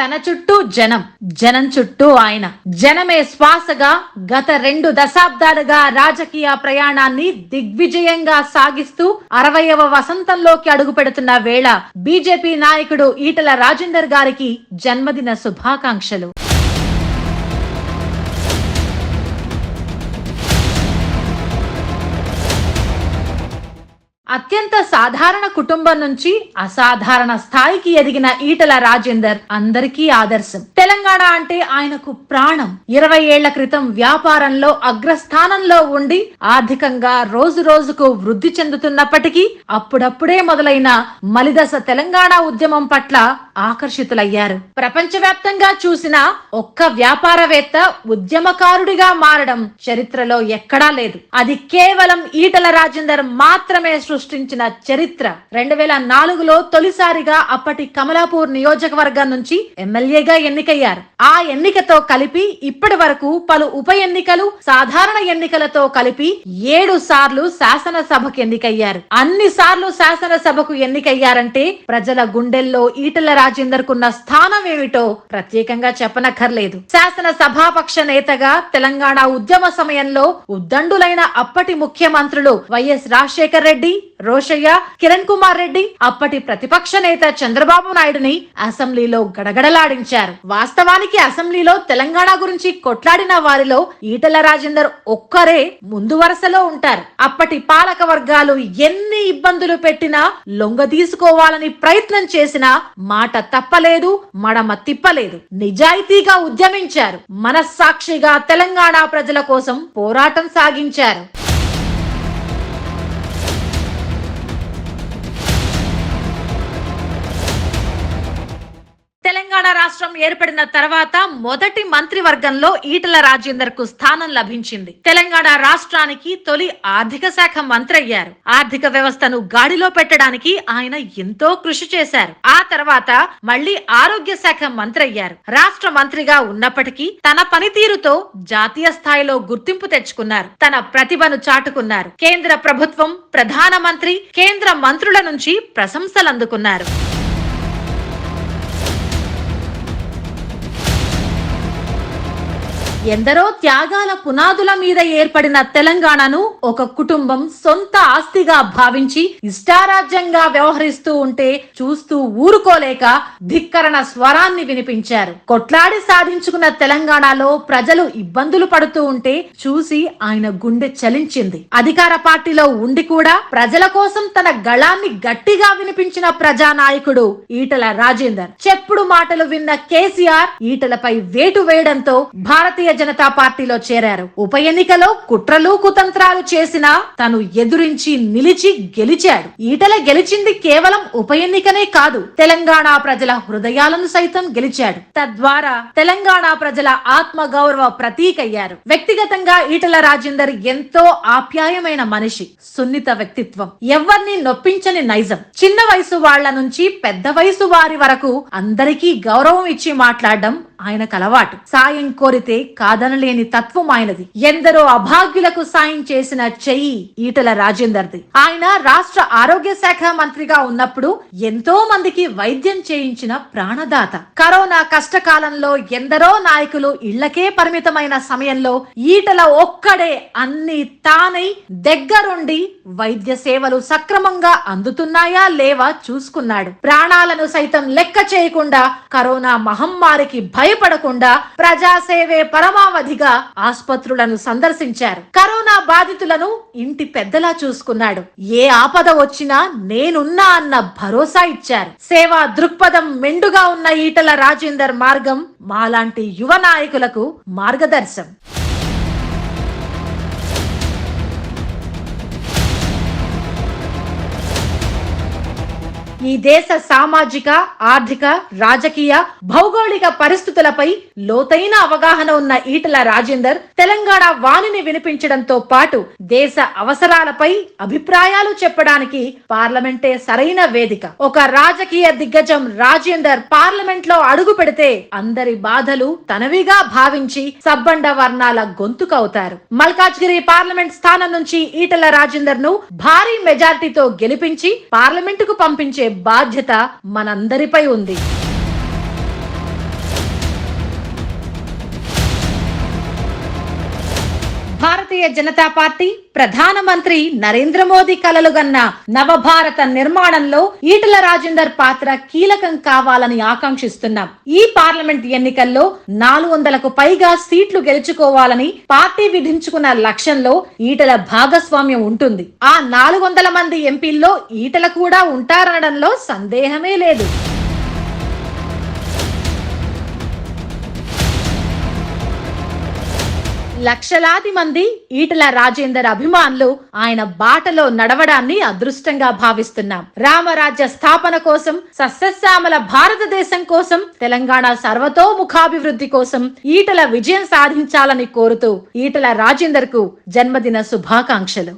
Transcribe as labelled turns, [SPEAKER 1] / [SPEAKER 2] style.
[SPEAKER 1] తన చుట్టూ జనం జనం చుట్టూ ఆయన. జనమే శ్వాసగా గత రెండు దశాబ్దాలుగా రాజకీయ ప్రయాణాన్ని దిగ్విజయంగా సాగిస్తూ అరవయవ వసంతంలోకి అడుగు పెడుతున్న వేళ బీజేపీ నాయకుడు ఈటల రాజేందర్ గారికి జన్మదిన శుభాకాంక్షలు. అత్యంత సాధారణ కుటుంబం నుంచి అసాధారణ స్థాయికి ఎదిగిన ఈటల రాజేందర్ అందరికీ ఆదర్శం. తెలంగాణ అంటే ఆయనకు ప్రాణం. ఇరవై ఏళ్ళ క్రితం వ్యాపారంలో అగ్రస్థానంలో ఉండి ఆర్థికంగా రోజు రోజుకు వృద్ధి చెందుతున్నప్పటికీ అప్పుడప్పుడే మొదలైన మలిదశ తెలంగాణ ఉద్యమం పట్ల ఆకర్షితులయ్యారు. ప్రపంచవ్యాప్తంగా చూసిన ఒక్క వ్యాపారవేత్త ఉద్యమకారుడిగా మారడం చరిత్రలో ఎక్కడా లేదు. అది కేవలం ఈటల రాజేందర్ మాత్రమే సృష్టించిన చరిత్ర. రెండు వేల నాలుగులో తొలిసారిగా అప్పటి కమలాపూర్ నియోజకవర్గం నుంచి ఎమ్మెల్యేగా ఎన్నికయ్యారు. ఆ ఎన్నికతో కలిపి ఇప్పటి వరకు పలు ఉప ఎన్నికలు సాధారణ ఎన్నికలతో కలిపి ఏడు సార్లు శాసనసభకు ఎన్నికయ్యారు. అన్ని సార్లు శాసనసభకు ఎన్నికయ్యారంటే ప్రజల గుండెల్లో ఈటల రాజేందర్ కున్న స్థానం ఏమిటో ప్రత్యేకంగా చెప్పనక్కర్లేదు. శాసన సభాపక్ష నేతగా తెలంగాణ ఉద్యమ సమయంలో ఉద్దండులైన అప్పటి ముఖ్యమంత్రులు వైఎస్ రాజశేఖర్ రెడ్డి రోషయ్య కిరణ్ కుమార్ రెడ్డి అప్పటి ప్రతిపక్ష నేత చంద్రబాబు నాయుడుని అసెంబ్లీలో గడగడలాడించారు. వాస్తవానికి అసెంబ్లీలో తెలంగాణ గురించి కొట్లాడిన వారిలో ఈటల రాజేందర్ ఒక్కరే ముందు వరుసలో ఉంటారు. అప్పటి పాలక వర్గాలు ఎన్ని ఇబ్బందులు పెట్టినా లొంగ తీసుకోవాలని ప్రయత్నం చేసినా మాట తప్పలేదు మడమ తిప్పలేదు. నిజాయితీగా ఉద్యమించారు. మనస్సాక్షిగా తెలంగాణ ప్రజల కోసం పోరాటం సాగించారు. తెలంగాణ రాష్ట్రం ఏర్పడిన తర్వాత మొదటి మంత్రివర్గంలో ఈటల రాజేందర్కు స్థానం లభించింది. తెలంగాణ రాష్ట్రానికి తొలి ఆర్థిక శాఖ మంత్రి అయ్యారు. ఆర్థిక వ్యవస్థను గాడిలో పెట్టడానికి ఆయన ఎంతో కృషి చేశారు. ఆ తర్వాత మళ్ళీ ఆరోగ్య శాఖ మంత్రి అయ్యారు. రాష్ట్ర మంత్రిగా ఉన్నప్పటికీ తన పనితీరుతో జాతీయ స్థాయిలో గుర్తింపు తెచ్చుకున్నారు. తన ప్రతిభను చాటుకున్నారు. కేంద్ర ప్రభుత్వం ప్రధానమంత్రి కేంద్ర మంత్రుల నుంచి ప్రశంసలు అందుకున్నారు ఎందరో త్యాగాల పునాదుల మీద ఏర్పడిన తెలంగాణను ఒక కుటుంబం సొంత ఆస్తిగా భావించి ఇష్టారాజ్యంగా వ్యవహరిస్తూ ఉంటే చూస్తూ ఊరుకోలేక ధిక్కరణ స్వరాన్ని వినిపించారు. కొట్లాడి సాధించుకున్న తెలంగాణలో ప్రజలు ఇబ్బందులు పడుతూ ఉంటే చూసి ఆయన గుండె చలించింది. అధికార పార్టీలో ఉండి కూడా ప్రజల కోసం తన గళాన్ని గట్టిగా వినిపించిన ప్రజానాయకుడు ఈటల రాజేందర్. చెప్పుడు మాటలు విన్న కేసీఆర్ ఈటలపై వేటు వేయడంతో భారతీయ జనతా పార్టీలో చేరారు. ఉప ఎన్నికలో కుట్రలు కుతంత్రాలు చేసినా తను ఎదురించి నిలిచి గెలిచాడు. ఈటల గెలిచింది కేవలం ఉప ఎన్నికనే కాదు తెలంగాణ ప్రజల హృదయాలను సైతం గెలిచాడు. తద్వారా తెలంగాణ ప్రజల ఆత్మ గౌరవ ప్రతీకయ్యారు వ్యక్తిగతంగా ఈటల రాజేందర్ ఎంతో ఆప్యాయమైన మనిషి సున్నిత వ్యక్తిత్వం. ఎవరిని నొప్పించని నైజం. చిన్న వయసు వాళ్ళ నుంచి పెద్ద వయసు వారి వరకు అందరికీ గౌరవం ఇచ్చి మాట్లాడడం ఆయనకు అలవాటు. సాయం కోరితే కాదనలేని తత్వం ఆయనది. ఎందరో అభాగ్యులకు సాయం చేసిన చెయ్యి ఈటల రాజేందర్ది. ఆయన రాష్ట్ర ఆరోగ్య శాఖ మంత్రిగా ఉన్నప్పుడు ఎంతో మందికి వైద్యం చేయించిన ప్రాణదాత. కరోనా కష్టకాలంలో ఎందరో నాయకులు ఇళ్ళకే పరిమితమైన సమయంలో ఈటల ఒక్కడే అన్ని తానై దగ్గరుండి వైద్య సేవలు సక్రమంగా అందుతున్నాయా లేవా చూసుకున్నాడు. ప్రాణాలను సైతం లెక్క చేయకుండా కరోనా మహమ్మారికి భయపడకుండా ప్రజాసేవే పరమావధిగా ఆసుపత్రులను సందర్శించారు. కరోనా బాధితులను ఇంటి పెద్దలా చూసుకున్నాడు. ఏ ఆపద వచ్చినా నేనున్నా అన్న భరోసా ఇచ్చారు. సేవా దృక్పథం మెండుగా ఉన్న ఈటల రాజేందర్ మార్గం మాలాంటి యువ నాయకులకు మార్గదర్శం. ఈ దేశ సామాజిక ఆర్థిక రాజకీయ భౌగోళిక పరిస్థితులపై లోతైన అవగాహన ఉన్న ఈటల రాజేందర్ తెలంగాణ వాణిని వినిపించడంతో పాటు దేశ అవసరాలపై అభిప్రాయాలు చెప్పడానికి పార్లమెంటే సరైన వేదిక. ఒక రాజకీయ దిగ్గజం రాజేందర్ పార్లమెంట్లో అడుగు పెడితే అందరి బాధలు తనవిగా భావించి సబ్బండ వర్ణాల గొంతుకవుతారు. మల్కాజ్గిరి పార్లమెంట్ స్థానం నుంచి ఈటల రాజేందర్ను భారీ మెజార్టీతో గెలిపించి పార్లమెంటుకు పంపించే బాధ్యత మనందరిపై ఉంది. భారతీయ జనతా పార్టీ ప్రధానమంత్రి నరేంద్ర మోదీ కలలుగన్న నవభారత నిర్మాణంలో ఈటల రాజేందర్ పాత్ర కీలకం కావాలని ఆకాంక్షిస్తున్నాం. ఈ పార్లమెంట్ ఎన్నికల్లో నాలుగు వందలకు పైగా సీట్లు గెలుచుకోవాలని పార్టీ విధించుకున్న లక్ష్యంలో ఈటల భాగస్వామ్యం ఉంటుంది. ఆ నాలుగు వందల మంది ఎంపీల్లో ఈటల కూడా ఉంటారనడంలో సందేహమే లేదు. లక్షలాది మంది ఈటల రాజేందర్ అభిమానులు ఆయన బాటలో నడవడాన్ని అదృష్టంగా భావిస్తున్నాం. రామరాజ్య స్థాపన కోసం సస్యశ్యామల భారతదేశం కోసం తెలంగాణ సర్వతోముఖాభివృద్ధి కోసం ఈటల విజయం సాధించాలని కోరుతూ ఈటల రాజేందర్కు జన్మదిన శుభాకాంక్షలు.